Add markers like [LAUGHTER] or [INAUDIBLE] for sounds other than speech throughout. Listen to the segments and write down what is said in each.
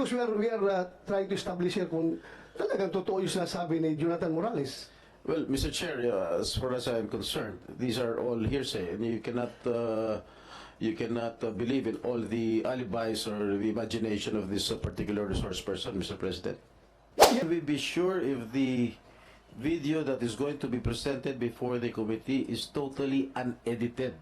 Because we are, we are uh, trying to establish here kung talagang totoo yung sinasabi ni Jonathan Morales. Well, Mr. Chair, uh, as far as I am concerned, these are all hearsay, and you cannot uh, you cannot uh, believe in all the alibis or the imagination of this uh, particular resource person, Mr. President. Can we be sure if the video that is going to be presented before the committee is totally unedited?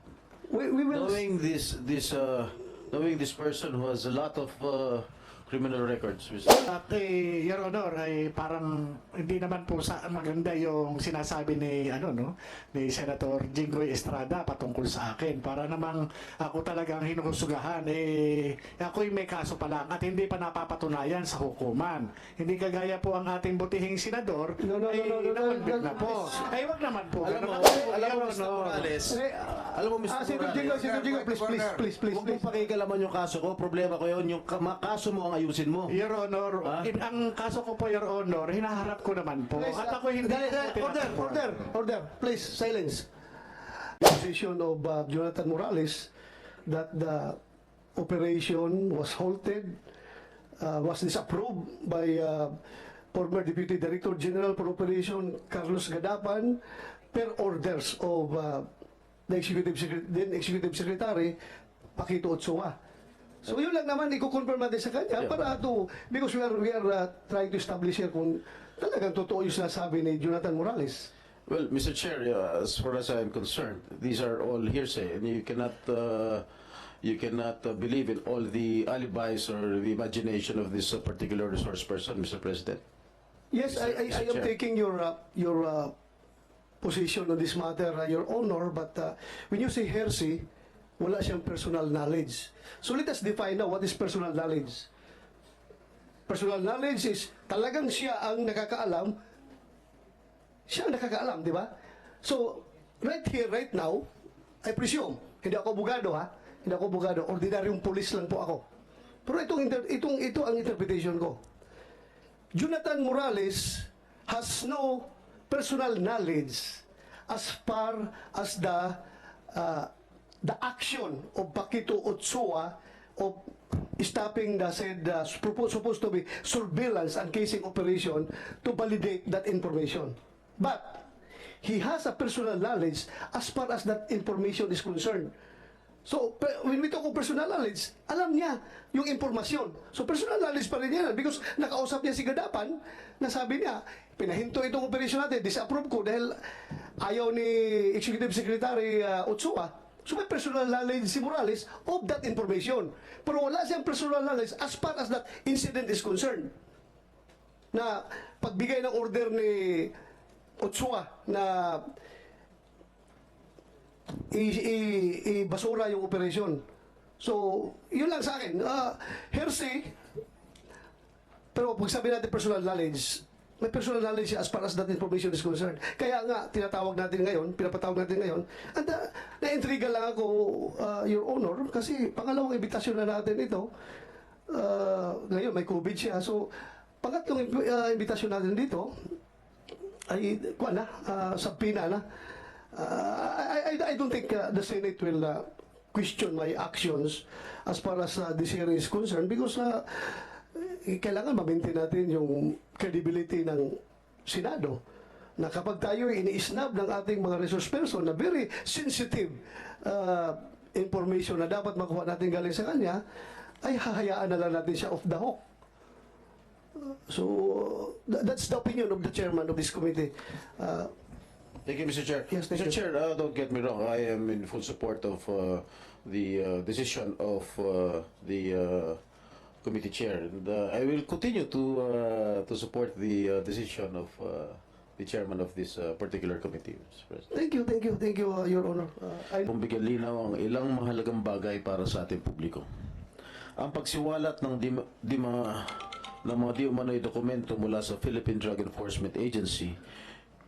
We, we will... Knowing this this uh, knowing this person who has a lot of uh, criminal records, Mr. Uh, kay Your Honor ay parang hindi naman po sa maganda yung sinasabi ni ano no ni Senator Jinggoy Estrada patungkol sa akin para namang ako talagang hinuhusugahan eh ako'y may kaso pa lang at hindi pa napapatunayan sa hukuman. Hindi kagaya po ang ating butihing senador No, no, no, ay no, no, no, na po. Ay wag naman po. Alam mo, Ako alam mo, Mr. Morales, Eh, alam mo, Mr. Ah, Senator Morales, Jingo, Senator Jingo, please, please, please, please, Huwag mong pakikalaman yung kaso ko. Problema ko yun. Yung kaso mo ang ayusin mo. Your Honor, Ah? in- ang kaso ko po, Your Honor, hinaharap ko naman po. Please, At ako hindi dali, ko dali, po order, order, order. Please, silence. The position of uh, Jonathan Morales that the operation was halted, uh, was disapproved by uh, former Deputy Director General for Operation Carlos Gadapan per orders of uh, the Executive Secretary, then Executive Secretary Pakito Ochoa. So yun lang naman, i-confirm natin sa kanya Yeah. para to, because we are, we are uh, trying to establish here kung talagang totoo yung sinasabi ni Jonathan Morales. Well, Mr. Chair, uh, as far as I am concerned, these are all hearsay, and you cannot uh, you cannot uh, believe in all the alibis or the imagination of this uh, particular resource person, Mr. President. Yes, I, I, I am Chair. taking your uh, your uh, position on this matter, uh, your honor, but uh, when you say heresy, wala siyang personal knowledge. So let us define now what is personal knowledge. Personal knowledge is talagang siya ang nakakaalam, siya ang nakakaalam, di ba? So, right here, right now, I presume, hindi ako abogado ha, hindi ako abogado, ordinaryong pulis lang po ako. Pero itong, itong, ito ang interpretation ko. Jonathan Morales has no personal knowledge as far as the uh, the action of Pakito Otsua of stopping the said uh, suppo- supposed to be surveillance and casing operation to validate that information. But he has a personal knowledge as far as that information is concerned. So, when we talk of personal knowledge, alam niya yung impormasyon. So, personal knowledge pa rin yan. Because nakausap niya si Gadapan, na sabi niya, pinahinto itong operation natin, disapprove ko dahil ayaw ni Executive Secretary uh, Otsua. So, personal knowledge si Morales of that information. Pero wala siyang personal knowledge as far as that incident is concerned. Na pagbigay ng order ni Otsua na i-basura yung operasyon. So, yun lang sa akin. Uh, hearsay, pero pag sabi natin personal knowledge, may personal knowledge as far as that information is concerned. Kaya nga, tinatawag natin ngayon, pinapatawag natin ngayon, at uh, na-intriga lang ako, uh, Your Honor, kasi pangalawang imbitasyon na natin ito, uh, ngayon may COVID siya, so pangatlong uh, imbitasyon natin dito, ay, kuha na, uh, sabina na. Uh, I, I, I don't think uh, the Senate will uh, question my actions as far as uh, this hearing is concerned because uh, kailangan ma-maintain natin yung credibility ng Senado na kapag tayo ini-snub ng ating mga resource person na very sensitive uh, information na dapat makuha natin galing sa kanya, ay hahayaan na lang natin siya off the hook. So, tha- that's the opinion of the chairman of this committee. Uh, Thank you, Mr. Chair. Yes, Mr. you. Chair, uh, don't get me wrong. I am in full support of uh, the uh, decision of uh, the uh, committee chair. And uh, I will continue to uh, to support the uh, decision of uh, the chairman of this uh, particular committee, Mr. President. thank you, thank you, thank you, uh, Your Honor. Uh, I, Kung bigyan linaw ang ilang mahalagang bagay para sa ating publiko. Ang pagsiwalat ng di, di mga, ng mga di umano'y dokumento mula sa Philippine Drug Enforcement Agency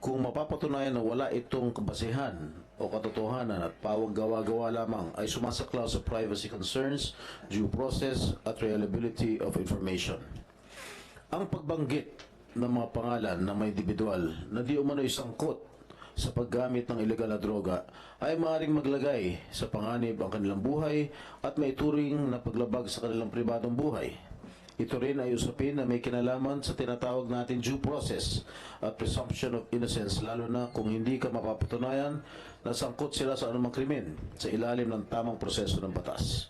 kung mapapatunayan na wala itong kabasehan o katotohanan at pawag gawa-gawa lamang ay sumasaklaw sa privacy concerns, due process at reliability of information. Ang pagbanggit ng mga pangalan ng mga individual na di umano'y sangkot sa paggamit ng ilegal na droga ay maaaring maglagay sa panganib ang kanilang buhay at may turing na paglabag sa kanilang pribadong buhay. Ito rin ay usapin na may kinalaman sa tinatawag natin due process at presumption of innocence lalo na kung hindi ka mapapatunayan na sangkot sila sa anumang krimen sa ilalim ng tamang proseso ng batas.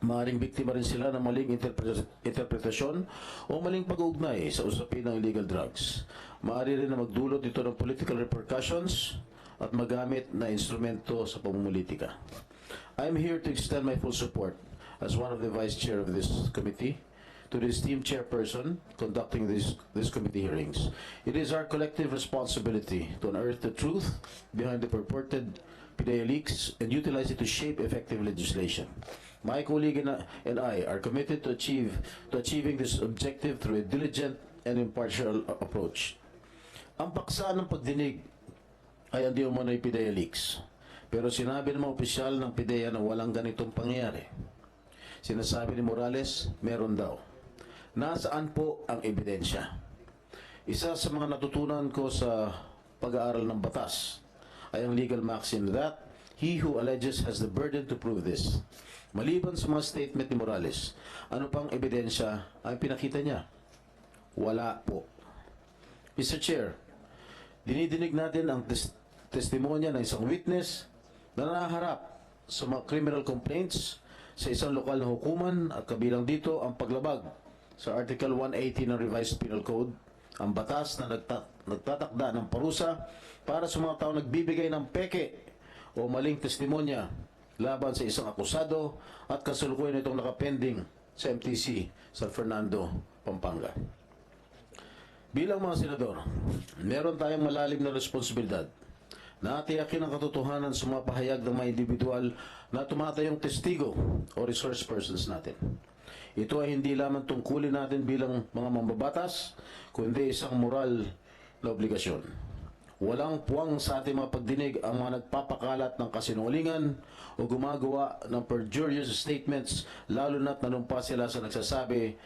Maaring biktima rin sila ng maling interpre- interpretasyon o maling pag-uugnay sa usapin ng illegal drugs. Maaari rin na magdulot ito ng political repercussions at magamit na instrumento sa pamumulitika. I am here to extend my full support as one of the vice chair of this committee to the esteemed chairperson conducting this, this committee hearings. It is our collective responsibility to unearth the truth behind the purported PDEA leaks and utilize it to shape effective legislation. My colleague and I- are committed to achieve to achieving this objective through a diligent and impartial approach. Ang paksa ng pagdinig ay hindi umano'y PIDEA leaks. Pero sinabi ng mga opisyal ng PIDEA na walang ganitong pangyayari. Sinasabi ni Morales, meron daw. Nasaan po ang ebidensya? Isa sa mga natutunan ko sa pag-aaral ng batas ay ang legal maxim that he who alleges has the burden to prove this. Maliban sa mga statement ni Morales, ano pang ebidensya ang pinakita niya? Wala po. Mr. Chair, dinidinig natin ang tes- testimonya ng isang witness na naharap sa mga criminal complaints sa isang lokal na hukuman at kabilang dito ang paglabag sa Article 180 ng Revised Penal Code, ang batas na nagta- nagtatakda ng parusa para sa mga tao nagbibigay ng peke o maling testimonya laban sa isang akusado at kasalukuyan itong nakapending sa MTC San Fernando, Pampanga. Bilang mga senador, meron tayong malalim na responsibilidad na atiyakin ang katotohanan sa mga pahayag ng mga individual na tumatayong testigo o resource persons natin. Ito ay hindi lamang tungkulin natin bilang mga mambabatas, kundi isang moral na obligasyon. Walang puwang sa ating mga pagdinig ang mga nagpapakalat ng kasinungalingan o gumagawa ng perjurious statements lalo na't nanumpa sila sa nagsasabi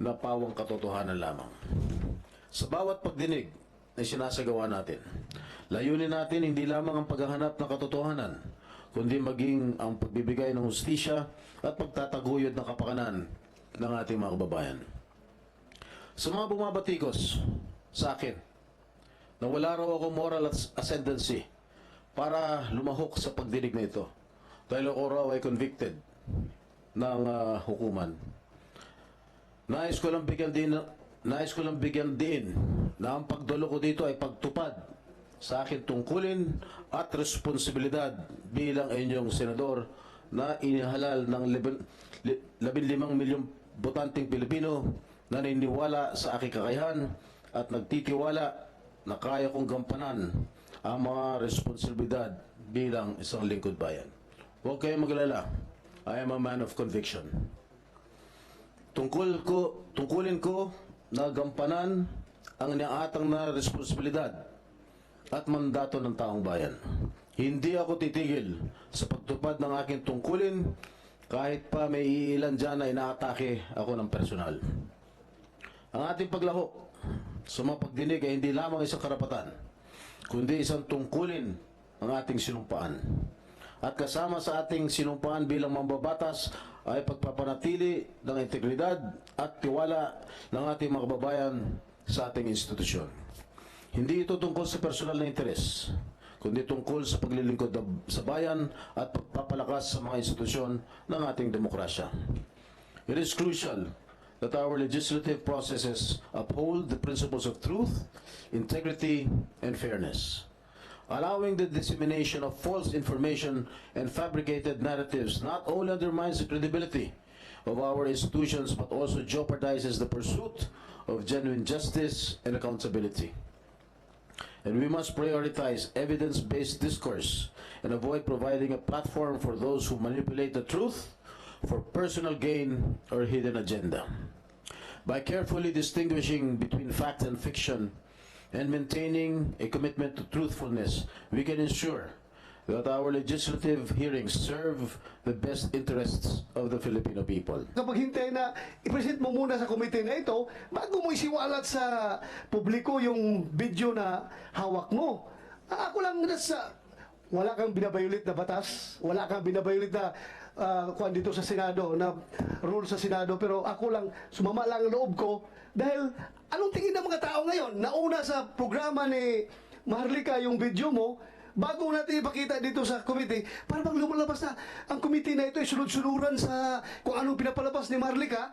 na pawang katotohanan lamang. Sa bawat pagdinig na sinasagawa natin, layunin natin hindi lamang ang paghahanap ng katotohanan, kundi maging ang pagbibigay ng hustisya at pagtataguyod ng kapakanan ng ating mga kababayan. Sa mga bumabatikos sa akin, na wala raw ako moral as- ascendancy para lumahok sa pagdinig na ito dahil ako raw ay convicted ng ah, hukuman. Nais ko lang bigyan din nais ko lang bigyan din na ang pagdalo ko dito ay pagtupad sa akin tungkulin at responsibilidad bilang inyong senador na inihalal ng leben- li- 15 milyong botanteng Pilipino na naniniwala sa aking kakayahan at nagtitiwala na kaya kong gampanan ang mga responsibilidad bilang isang lingkod bayan. Huwag kayong magalala. I am a man of conviction. Tungkol ko, tungkulin ko na gampanan ang niaatang na responsibilidad at mandato ng taong bayan. Hindi ako titigil sa pagtupad ng aking tungkulin kahit pa may iilan dyan na inaatake ako ng personal. Ang ating paglahok sa mga pagdinig ay hindi lamang isang karapatan, kundi isang tungkulin ang ating sinumpaan. At kasama sa ating sinumpaan bilang mambabatas ay pagpapanatili ng integridad at tiwala ng ating mga kababayan sa ating institusyon. Hindi ito tungkol sa personal na interes, kundi tungkol sa paglilingkod ng- sa bayan at pagpapalakas sa mga institusyon ng ating demokrasya. It is crucial that our legislative processes uphold the principles of truth, integrity, and fairness. Allowing the dissemination of false information and fabricated narratives not only undermines the credibility of our institutions but also jeopardizes the pursuit of genuine justice and accountability. And we must prioritize evidence-based discourse and avoid providing a platform for those who manipulate the truth for personal gain or hidden agenda. By carefully distinguishing between fact and fiction and maintaining a commitment to truthfulness, we can ensure that our legislative hearings serve the best interests of the Filipino people. Kapag hintay na i-present mo muna sa komite na ito, bago mo isiwalat sa publiko yung video na hawak mo. Ah, Ako lang nasa, wala kang binabayulit na batas, wala kang binabayulit na uh, kuan dito sa Senado, na rule sa Senado, pero ako lang, sumama lang ang loob ko, dahil anong tingin ng mga tao ngayon? Nauna sa programa ni Maharlika yung video mo, bago natin ipakita dito sa committee, para bang lumalabas na ang committee na ito ay sunod-sunuran sa kung anong pinapalabas ni Maharlika,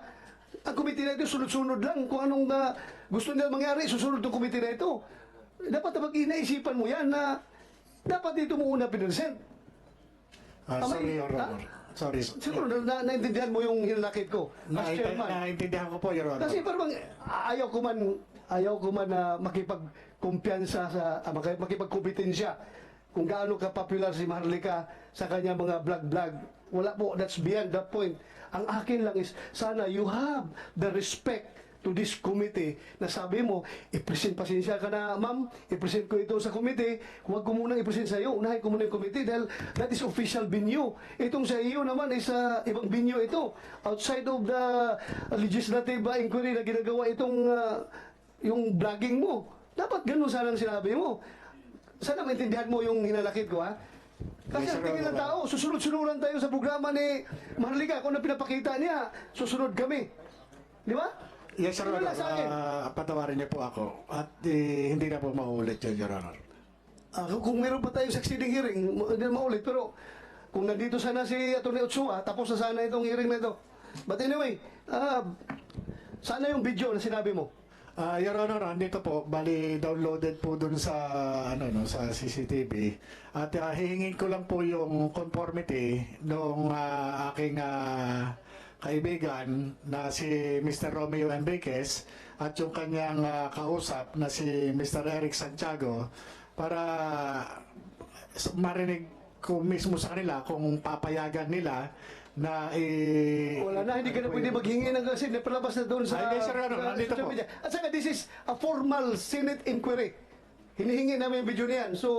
ang committee na ito sunod-sunod lang kung anong uh, gusto nila mangyari, susunod ng committee na ito. Dapat pag inaisipan mo yan na dapat dito mo una pinresent. Ah, Tama sorry, eh. Your Ha? Honor. Sorry. Siguro na, na, naintindihan mo yung hinanakit ko as chairman. naintindihan ko po, Your Honor. Kasi parang ayaw ko man ayaw ko man na makipagkumpiyansa sa uh, makipagkompetensya kung gaano ka popular si Maharlika sa kanya mga vlog-vlog. Wala po, that's beyond the point. Ang akin lang is, sana you have the respect to this committee na sabi mo, i-present pasensya ka na, ma'am, i-present ko ito sa committee, huwag ko munang i-present sa iyo, unahin ko muna yung committee dahil that is official venue. Itong sa iyo naman is uh, ibang venue ito. Outside of the legislative uh, inquiry na ginagawa itong uh, yung vlogging mo. Dapat ganun sana ang sinabi mo. Sana maintindihan mo yung hinalakit ko, ha? Kasi ang sir, tingin ng tao, susunod-sunuran tayo sa programa ni Maharlika. Kung na pinapakita niya, susunod kami. Di ba? Yes, Yun Honor. Ah, patawarin niyo po ako. At eh, hindi na po mauulit yun, Your Honor. Ah, kung meron pa tayong succeeding hearing, hindi na maulit. Pero kung nandito sana si Atty. Ochoa, tapos na sana itong hearing na ito. But anyway, ah, sana yung video na sinabi mo. Ah, Your Honor, andito po, bali downloaded po dun sa ano no sa CCTV. At ah, hihingin ko lang po yung conformity nung ah, aking ah, kaibigan na si Mr. Romeo Enriquez at yung kanyang ah, kausap na si Mr. Eric Santiago para s- marinig ko mismo sa kanila kung papayagan nila na i Wala na, hindi ka na pwede maghingi ng kasi napalabas na doon sa, Ay, yes, sir, ano, sa nandito social po. media. At saka this is a formal Senate inquiry. Hinihingi namin yung video niyan. So,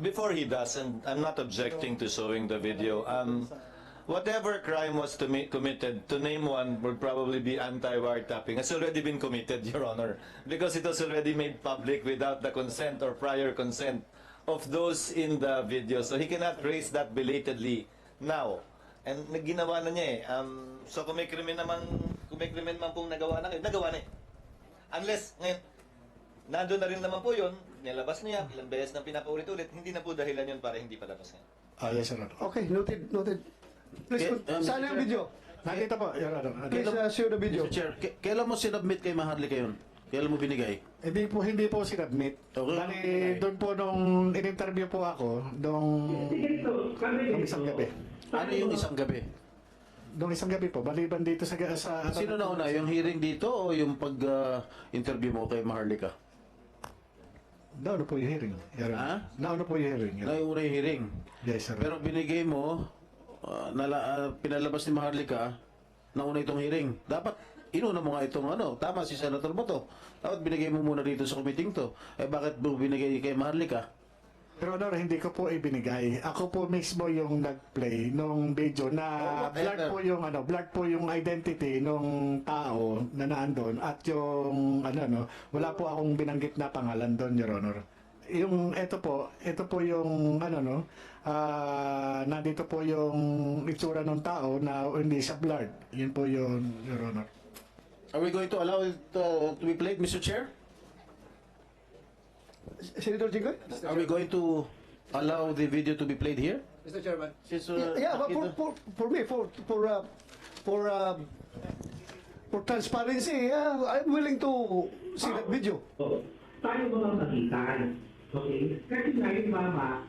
Before he does, and I'm not objecting to showing the video, um, whatever crime was to me committed, to name one would probably be anti-wiretapping. Has already been committed, Your Honor, because it was already made public without the consent or prior consent of those in the video. So he cannot raise that belatedly now. And ginawa na niya eh. Um, so kung may krimen naman, kung may krimen man pong nagawa na, nagawa na eh. Unless, ngayon, nandun na rin naman po yun, nilabas niya, ilang beses na pinapaulit-ulit, hindi na po dahilan yun para hindi palabas niya. Ah, yes, Your Honor. okay, noted, noted. Please, Okay, um, sana yung video. Nandito po, Your Honor. Please uh, show the video. Mr. Chair, k- kailan mo sinubmit kay Maharlika yun? Kailan mo binigay? Hindi po, hindi po sinadmit. Okay. Bali, doon po nung in-interview po ako, nung, nung isang gabi. Ano yung isang gabi? Nung isang gabi po, baliban dito sa... sa Sino na una? Yung hearing dito o yung pag-interview mo kay Maharlika? Nauna po yung hearing. Your Honor. Ha? Nauna po yung hearing. Your Na Honor. yung una yung hearing. Yes, sir. Pero binigay mo, ah, nala, ah, pinalabas ni Maharlika, nauna itong hearing. Dapat, inuna mo nga itong ano, tama si Senator Boto. Dapat binigay mo muna dito sa committee to. Eh bakit mo binigay kay Maharlika? Pero Honor, hindi ko po ibinigay. Ako po mismo yung nag-play nung video na Oh, whatever. po yung ano, blurred po yung identity nung tao na naandun at yung ano no, wala po akong binanggit na pangalan doon, Your Honor. Yung ito po, ito po yung ano no, ah, nandito po yung itsura ng tao na hindi siya blurred. Yun po yun, Your Honor. Are we going to allow it uh, to be played, Mr. Chair? Senator Jinggoy? Are we going to allow the video to be played here? Mr. Chairman. Since, uh, Yeah, but for, for, for me, for, for, uh, for, uh, for transparency, uh, I'm willing to see that video. Oo. tayo mga magitan. Okay? Kasi ngayon, mama,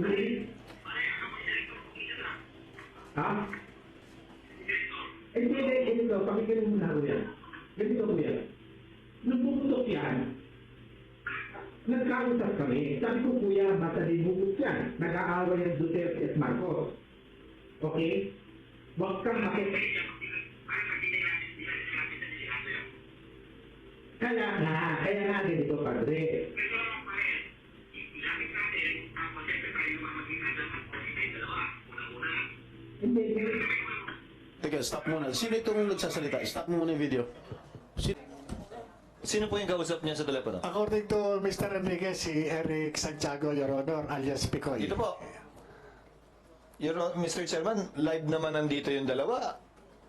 ngayon, ha? Eh, hindi, hindi, ganito, pakinggan mo na kuya. Ganito kuya. Nung pumutok yan, nagkausap kami. Sabi ko, kuya, basta di bukot yan. Nag-aaway ang Duterte at Marcos. Okay? Huwag kang makik... Kaya nga, kaya nga ganito, padre. Hindi, hindi. Teka, stop muna. Sino itong nagsasalita? Stop muna yung video. Sino? Sino po yung kausap niya sa telepono? According to Mr. Enriquez, si Eric Santiago, Your Honor, alias Picoy. Dito po. Your, Hon- Mr. Chairman, live naman nandito yung dalawa.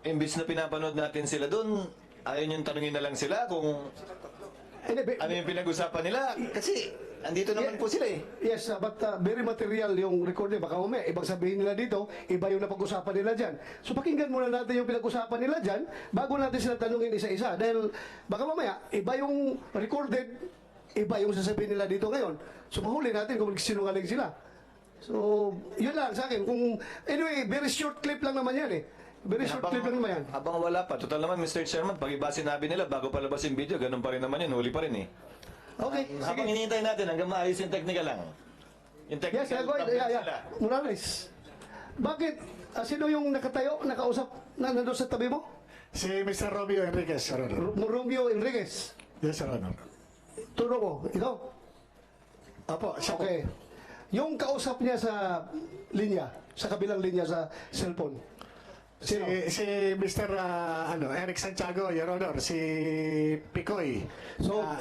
Imbis na pinapanood natin sila doon, ayaw niyong tanungin na lang sila kung ano yung pinag-usapan nila. Kasi, andito naman po sila eh. Yes, uh, but uh, very material yung recording. Baka mamaya, ibang sabihin nila dito, iba yung napag-usapan nila dyan. So pakinggan muna natin yung pinag-usapan nila dyan bago natin sila tanungin isa-isa. Dahil baka mamaya, iba yung recorded, iba yung sasabihin nila dito ngayon. So mahuli natin kung sinungaling sila. So, yun lang sa akin. Kung, anyway, very short clip lang naman yan eh. Very short clip lang naman yan. habang wala pa, total naman Mr. Chairman, pag iba sinabi nila bago palabas yung video, ganun pa rin naman yun, huli pa rin eh. Okay, Habang sige. hinihintay natin hanggang maayos yung technical lang. Yung technical Yes, yeah, go ahead. Yeah, yeah. nila. Morales, bakit? Ah, sino yung nakatayo, nakausap, na nandun sa tabi mo? Si Mr. Romeo Enriquez, Your Honor. R- Romeo Enriquez. Yes, Your Honor. Turo ko, ikaw? Opo, siya po. Okay. Yung kausap niya sa linya, sa kabilang linya sa cellphone. Si, Sino? si Mr. ah, ano, Eric Santiago, Your Honor, si Picoy. So, Ah,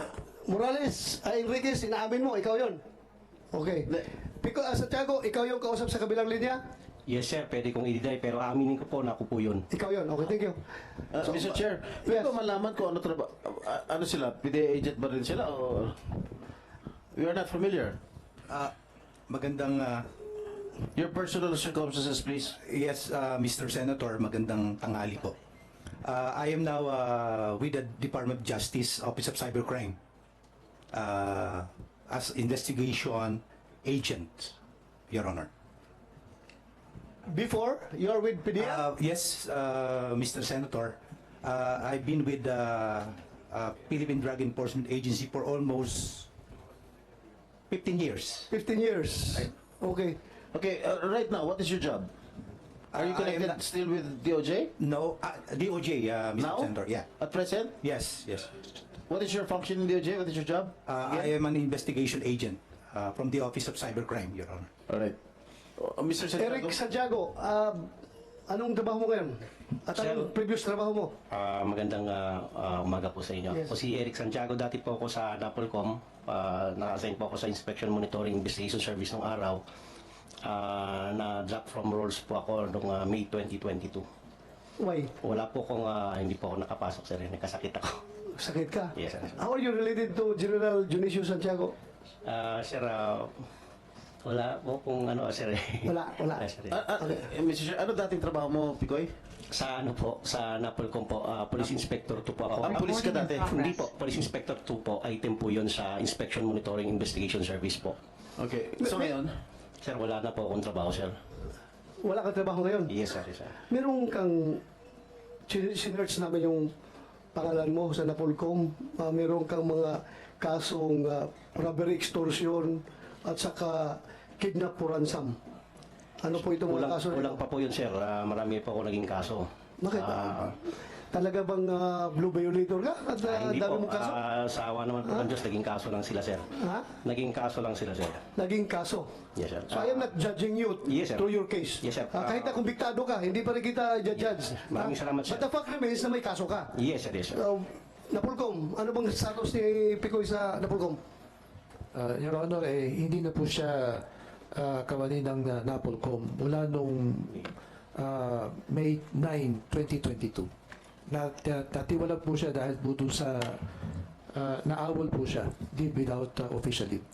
Morales, ay Enriquez, inaamin mo, ikaw yon. Okay. Pico, uh, Santiago, ikaw yung kausap sa kabilang linya? Yes sir, pwede kong i-deny pero aminin ko po na ako po yun. Ikaw yon. Okay, thank you. Uh, Mr. Chair, yes. pwede ko malaman kung ano trabaho, ano sila, PDA agent ba rin sila o we are not familiar. Ah, magandang ah, Your personal circumstances, please. yes ah, Mr. Senator, magandang tanghali po. Ah, I am now ah, with the Department of Justice Office of Cybercrime ah, as investigation agent, Your Honor. Before, you are with PDL? Ah, yes, ah, Mr. Senator, ah, I've been with the ah, Philippine Drug Enforcement Agency for almost 15 years. 15 years. Okay. Okay, uh, right now, what is your job? Are you Uh, I am connected not- still with DOJ? No, ah, DOJ, ah, Mr. Now? Senator, yeah. At present? Yes, yes. What is your function in DOJ? What is your job? Uh, I am an investigation agent uh, from the Office of Cybercrime, Your Honor. Alright. Uh, Mr. Eric Santiago? Santiago, ah, anong trabaho mo ngayon? At anong previous trabaho mo? Ah, magandang ah, ah, umaga po sa inyo. Yes. Ako si Eric Santiago, dati po ako sa Napolcom. Ah, naka-assign po ako sa Inspection Monitoring Investigation Service nung araw. Ah, na-drop from roles po ako noong ah, May 2022. Why? Wala po akong, ah, hindi po ako nakapasok sir, nagkasakit ako. Sakit ka? Yes, sir. How are you related to General Junicio Santiago? Ah, sir, ah, wala po kung ano, sir. eh. Wala, wala. Yes, sir. Ah, ah, eh, Mr. Chair, ano dating trabaho mo, Picoy? Sa ano po, sa Napolcom po, ah, Police Inspector 2 po ako. Ah, police ka dati? Hindi po, Police Inspector 2 po, item po yun sa Inspection Monitoring Investigation Service po. Okay. So ngayon, Sir, wala na po akong trabaho, sir. Wala kang trabaho ngayon? Yes, sir, yes, sir. Meron kang sin- sinerch namin yung pangalan mo sa Napolcom. Uh, meron kang mga kasong ah, robbery extortion at saka kidnap for ransom. Ano po itong mga kaso? ito? pa po yun, sir. Ah, marami pa ako naging kaso. Bakit? Ah, Talaga bang ah, blue violator ka? At ah, uh, hindi dami po. mong kaso? Ah, sa awa naman po ng Diyos, naging kaso lang sila, sir. ha? Naging kaso lang sila, sir. Naging kaso. Yes, sir. So I am not judging you Yes, sir. through your case. Yes, sir. Ah, kahit na kumbiktado ka, hindi pa rin kita judge. Maraming Ah, salamat, sir. But the fact remains na may kaso ka. Yes, sir, yes, sir. Uh, Napolcom, ano bang status ni Picoy sa Napolcom? Uh, Your Honor, eh, hindi na po siya uh, kawani ng uh, Napolcom mula nung uh, May 9, 2022. Uh, natiwala po siya dahil po dun sa uh, naawol po siya, leave without uh, official leave.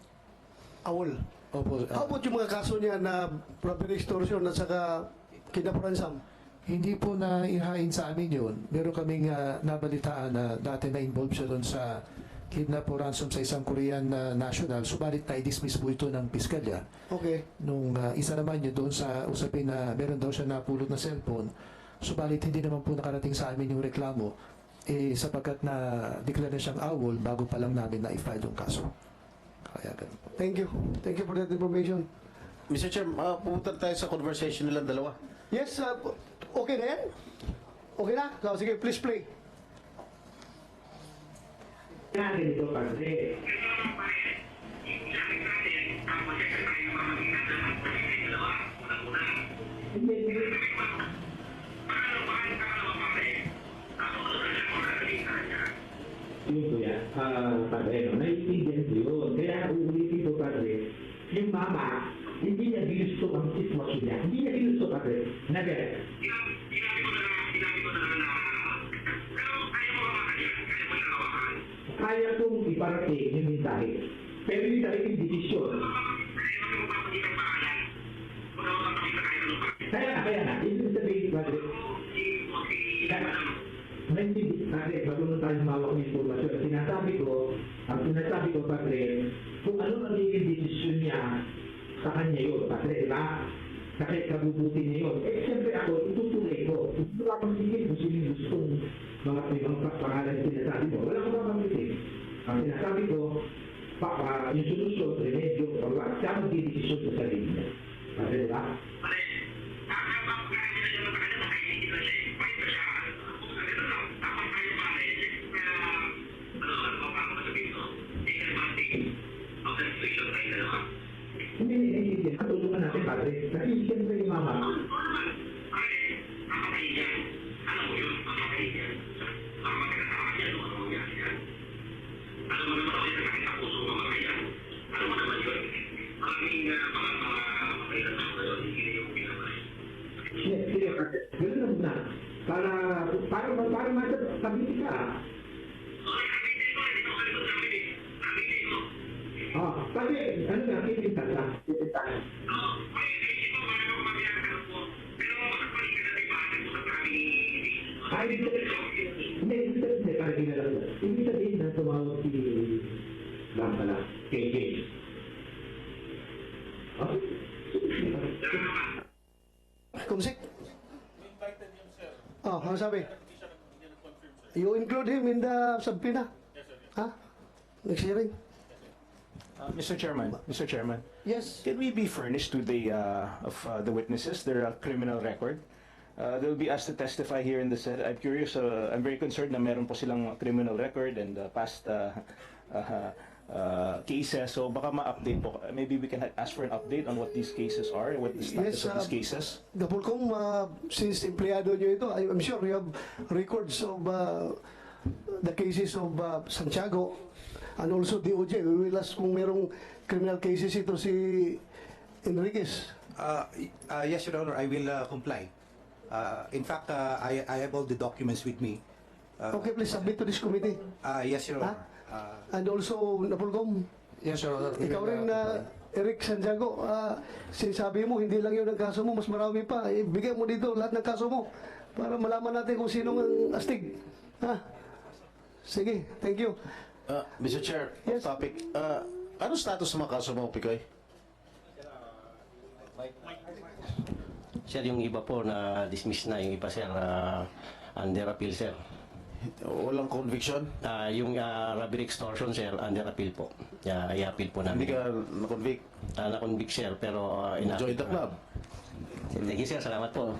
Awol. Opo, uh, How about yung mga kaso niya na robbery extortion at saka kidnap ransom? hindi po na ihain sa amin yun. Meron kaming uh, nabalitaan na dati na involved siya doon sa kidnap o ransom sa isang Korean uh, national. Subalit na i-dismiss po ito ng piskalya. Okay. Nung uh, isa naman yun doon sa usapin na meron daw siya napulot na cellphone, subalit hindi naman po nakarating sa amin yung reklamo, eh sapagkat na declare na siyang awol bago pa lang namin na i-file yung kaso. Kaya ganun po. Thank you. Thank you for that information. Mr. Chair, uh, pumunta tayo sa conversation nilang dalawa. Yes, uh, okay na yan? Okay na? So, sige, please play. Na ganito kasi. Yun kuya, ah, padre, no? naiintindihan ko yun. Kaya uulitin ko padre, yung mama, hindi niya ginusto ang sitwasyon niya. Hindi niya ginusto kasi. Never. Kaya kong iparating yung mensahe. Pero yung talagang desisyon. Bago na tayo mawak ng informasyon, sinasabi ko, ang sinasabi ko, Padre, kung ano magiging desisyon niya, sa kanya yun, Padre, di ba? Kasi kabubuti niya yun. Eh, siyempre ako, itutuloy ko. Wala akong sige kung sino gustong mga ibang pa- pangalan sinasabi mo. Wala akong mamamitin. Ang sinasabi ko, pa, pa, yung solusyon, remedyo, pagwa, siya magdidesisyon sa sarili niya. Padre, di ba? Hindi, tumawag si Lang pala, KJ. Okay. Kumsik? Oh, ano sabi? You include him in the subpoena? Ha? Next hearing? Uh, Mr. Chairman, Mr. Chairman, Yes. can we be furnished to the, uh, of uh, the witnesses, their uh, criminal record? Uh, They'll be asked to testify here in the Senate. I'm curious, uh, I'm very concerned na meron po silang criminal record and uh, past uh, [LAUGHS] uh, uh, cases. So baka ma-update po. Uh, Maybe we can ask for an update on what these cases are, what the status Yes, of these uh, cases. The Pulcom, uh, since empleyado nyo ito, I'm sure you have records of uh, the cases of uh, Santiago and also DOJ. We will ask kung merong criminal cases ito si Enriquez. Uh, uh, yes, Your Honor, I will uh, comply. Uh, in fact, uh, I, I have all the documents with me. Uh, Okay, please submit to this committee. uh, yes, Your? Honor. Uh, And also, Napulcom, Yes, Your Honor. ikaw rin na Eric Santiago, uh, sinasabi mo, hindi lang yun ang kaso mo, mas marami pa. Ibigay mo dito lahat ng kaso mo para malaman natin kung sino ang astig. Ha? Sige, thank you. Uh, Mr. Chair, Yes. off topic. Uh, ano status ng mga kaso mo, Picoy? Sir, yung iba po na dismiss na, yung iba sir, ah, under appeal sir. Walang conviction? Ah, yung uh, robbery extortion sir, under appeal po. Yeah, i-appeal po namin. Hindi ka na-convict? Ah, na-convict sir, pero uh, Join the club. Thank you sir, salamat po.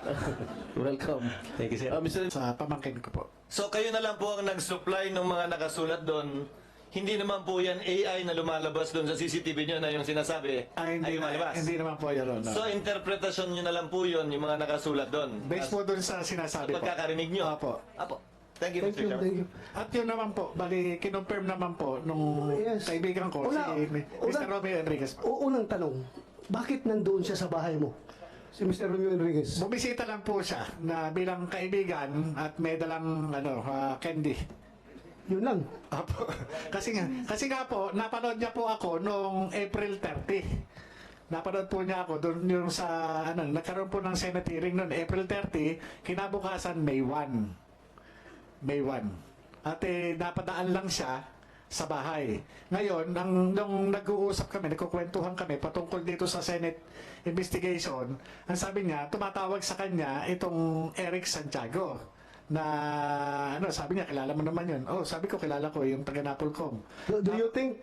[LAUGHS] Welcome. Thank you sir. Uh, Mr. Sa pamangkin ko po. So kayo na lang po ang nag-supply ng mga nakasulat doon. Hindi naman po yan AI na lumalabas doon sa CCTV nyo na yung sinasabi Ah, hindi, ay lumalabas. hindi naman po, Your Honor. So interpretasyon nyo na lang po yun, yung mga nakasulat doon. Based po dun sa sinasabi po. Pagkakarinig nyo. Opo. Apo. Thank you, Thank Mr. you, Chairman. thank you. At yun naman po, bali, kinonfirm naman po nung Yes. kaibigan ko, Una- si Mr. una- Romeo Enriquez po. O, unang tanong, bakit nandoon siya sa bahay mo? Si Mr. Romeo Enriquez. Bumisita lang po siya na bilang kaibigan at may dalang ano, ah, candy. Yun lang. Apo. [LAUGHS] kasi nga, kasi nga po, napanood niya po ako noong April 30. Napanood po niya ako doon yung sa ano, nagkaroon po ng Senate hearing noon April 30, kinabukasan May 1. May 1. At eh, napadaan lang siya sa bahay. Ngayon, nang, nung nag-uusap kami, nagkukwentuhan kami patungkol dito sa Senate investigation, ang sabi niya, tumatawag sa kanya itong Eric Santiago na ano sabi niya kilala mo naman yun oh sabi ko kilala ko yung taga Napolcom Do, do you think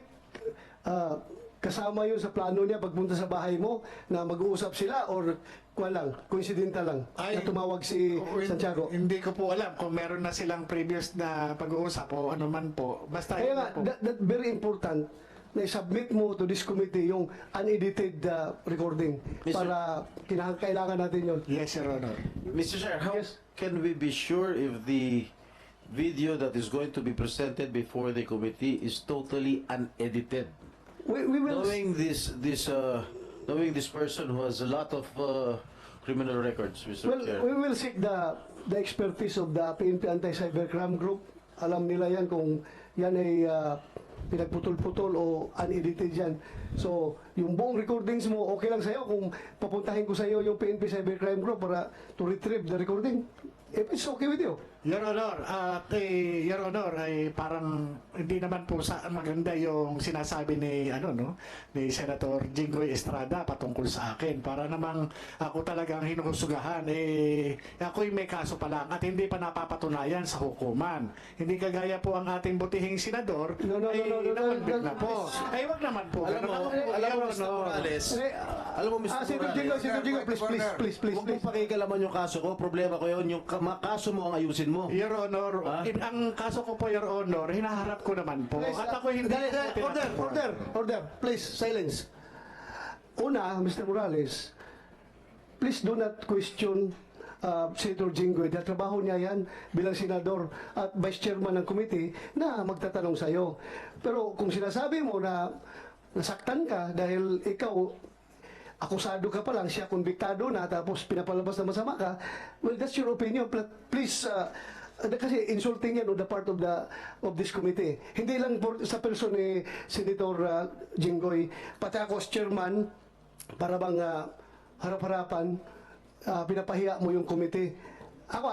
uh, kasama yun sa plano niya pagpunta sa bahay mo na mag-uusap sila or kwan lang, coincidental lang Ay, na tumawag si Oh, Santiago? Hindi ko po alam kung meron na silang previous na pag-uusap o ano man po. Basta Kaya nga, po. that, that very important na i-submit mo to this committee yung unedited uh, recording Mr. para kinakailangan natin yun. yes, Your Honor. Mr. Chair, how Yes. Can we be sure if the video that is going to be presented before the committee is totally unedited? We, we will... Knowing this this uh, knowing this person who has a lot of uh, criminal records, Mr. Well, Chair. we will seek the the expertise of the PNP Anti-Cybercrime Group. Alam nila yan kung yan ay ah, pinagputol-putol o unedited yan. So, yung buong recordings mo, okay lang sa'yo kung papuntahin ko sa'yo yung PNP Cybercrime Group para to retrieve the recording. If it's okay with you. Your Honor, at eh, Your Honor, ay parang hindi naman po sa maganda yung sinasabi ni ano no ni Senator Jinggoy Estrada patungkol sa akin para namang ako talagang hinuhusugahan eh ako'y may kaso pa lang at hindi pa napapatunayan sa hukuman. Hindi kagaya po ang ating butihing senador No, no, no, ay no, no, no, na po. Ay wag naman po. Alam mo. Ako alam mo, Mr. Morales, Eh, alam mo, Mr. Ah, Senator Morales, Jingo, please, please, please, please, Huwag mo please. pakikalaman yung kaso ko. Problema ko yun. Yung kaso mo ang ayusin mo. Your Honor, Ha? in- ang kaso ko po, Your Honor, hinaharap ko naman po. Please, At ako hindi dali, dali, po order, order, order. Please, silence. Una, Mr. Morales, please do not question uh, Senator Jinggoy dahil trabaho niya yan bilang senador at vice chairman ng committee na magtatanong sa iyo. Pero kung sinasabi mo na nasaktan ka dahil ikaw akusado ka pa lang, siya konbiktado na, tapos pinapalabas na masama ka, well, that's your opinion. Pl- Please, uh, kasi insulting yan on the part of the of this committee. Hindi lang por, sa person ni Senator uh, Jinggoy, pati ako as chairman, para bang uh, harap-harapan, uh, pinapahiya mo yung committee. Ako,